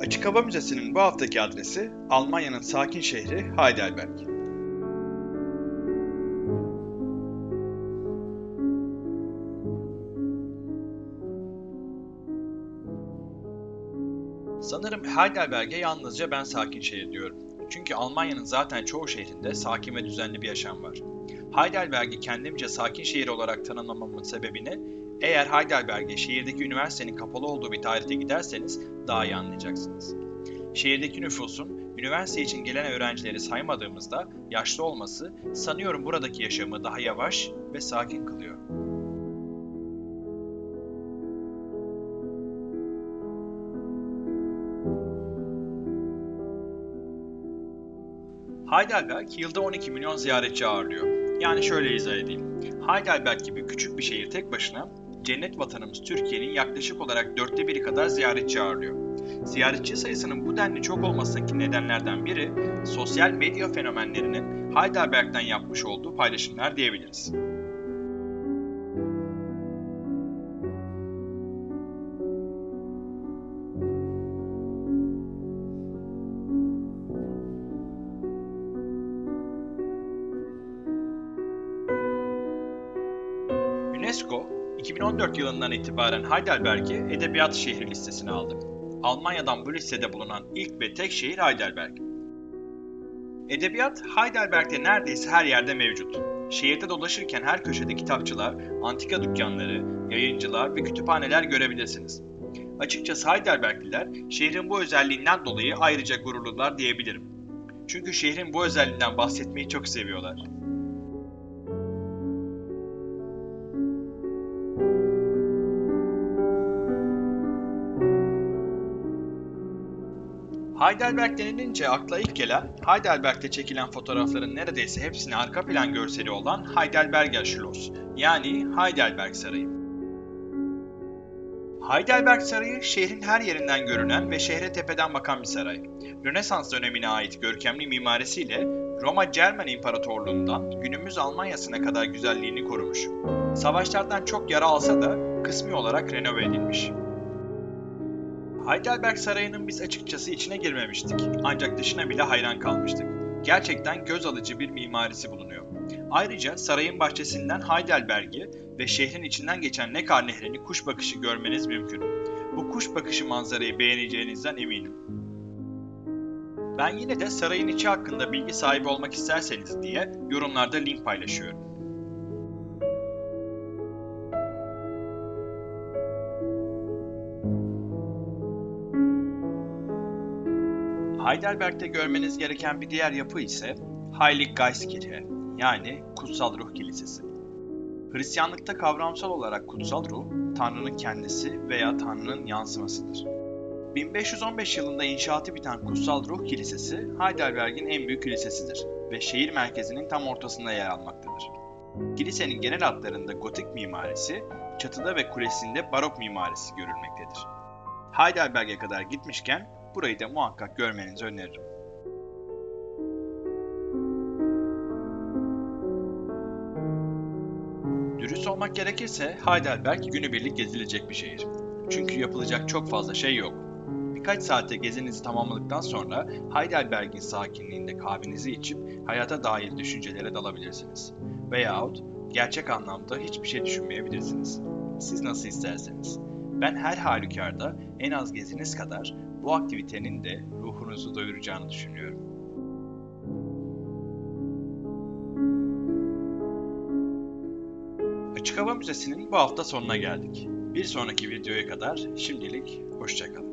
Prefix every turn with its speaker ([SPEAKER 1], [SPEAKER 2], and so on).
[SPEAKER 1] Açık Hava Müzesi'nin bu haftaki adresi Almanya'nın sakin şehri Heidelberg. Sanırım Heidelberg'e yalnızca ben sakin şehir diyorum. Çünkü Almanya'nın zaten çoğu şehrinde sakin ve düzenli bir yaşam var. Heidelberg'i kendimce sakin şehir olarak tanımlamamın sebebini eğer Heidelberg'e şehirdeki üniversitenin kapalı olduğu bir tarihte giderseniz daha iyi anlayacaksınız. Şehirdeki nüfusun üniversite için gelen öğrencileri saymadığımızda yaşlı olması sanıyorum buradaki yaşamı daha yavaş ve sakin kılıyor. Heidelberg yılda 12 milyon ziyaretçi ağırlıyor. Yani şöyle izah edeyim. Heidelberg gibi küçük bir şehir tek başına cennet vatanımız Türkiye'nin yaklaşık olarak dörtte biri kadar ziyaretçi ağırlıyor. Ziyaretçi sayısının bu denli çok olmasındaki nedenlerden biri sosyal medya fenomenlerinin Heidelberg'den yapmış olduğu paylaşımlar diyebiliriz. UNESCO, 2014 yılından itibaren Heidelberg'i Edebiyat Şehri listesine aldı. Almanya'dan bu listede bulunan ilk ve tek şehir Heidelberg. Edebiyat Heidelberg'de neredeyse her yerde mevcut. Şehirde dolaşırken her köşede kitapçılar, antika dükkanları, yayıncılar ve kütüphaneler görebilirsiniz. Açıkçası Heidelbergliler şehrin bu özelliğinden dolayı ayrıca gururlular diyebilirim. Çünkü şehrin bu özelliğinden bahsetmeyi çok seviyorlar. Heidelberg denilince akla ilk gelen, Heidelberg'de çekilen fotoğrafların neredeyse hepsine arka plan görseli olan Heidelberger Schloss, yani Heidelberg Sarayı. Heidelberg Sarayı şehrin her yerinden görünen ve şehre tepeden bakan bir saray. Rönesans dönemine ait görkemli mimarisiyle Roma Cermen İmparatorluğundan günümüz Almanya'sına kadar güzelliğini korumuş. Savaşlardan çok yara alsa da kısmi olarak renove edilmiş. Heidelberg Sarayı'nın biz açıkçası içine girmemiştik. Ancak dışına bile hayran kalmıştık. Gerçekten göz alıcı bir mimarisi bulunuyor. Ayrıca sarayın bahçesinden Heidelberg'i ve şehrin içinden geçen Neckar Nehri'ni kuş bakışı görmeniz mümkün. Bu kuş bakışı manzarayı beğeneceğinizden eminim. Ben yine de sarayın içi hakkında bilgi sahibi olmak isterseniz diye yorumlarda link paylaşıyorum. Heidelberg'de görmeniz gereken bir diğer yapı ise Heilig Geistkirche yani Kutsal Ruh Kilisesi. Hristiyanlıkta kavramsal olarak kutsal ruh, Tanrı'nın kendisi veya Tanrı'nın yansımasıdır. 1515 yılında inşaatı biten Kutsal Ruh Kilisesi, Heidelberg'in en büyük kilisesidir ve şehir merkezinin tam ortasında yer almaktadır. Kilisenin genel hatlarında gotik mimarisi, çatıda ve kulesinde barok mimarisi görülmektedir. Heidelberg'e kadar gitmişken burayı da muhakkak görmenizi öneririm. Dürüst olmak gerekirse Heidelberg günübirlik gezilecek bir şehir. Çünkü yapılacak çok fazla şey yok. Birkaç saate gezinizi tamamladıktan sonra Heidelberg'in sakinliğinde kahvenizi içip hayata dair düşüncelere dalabilirsiniz. Veyahut gerçek anlamda hiçbir şey düşünmeyebilirsiniz. Siz nasıl isterseniz. Ben her halükarda en az geziniz kadar bu aktivitenin de ruhunuzu doyuracağını düşünüyorum. Açık Hava Müzesi'nin bu hafta sonuna geldik. Bir sonraki videoya kadar şimdilik hoşçakalın.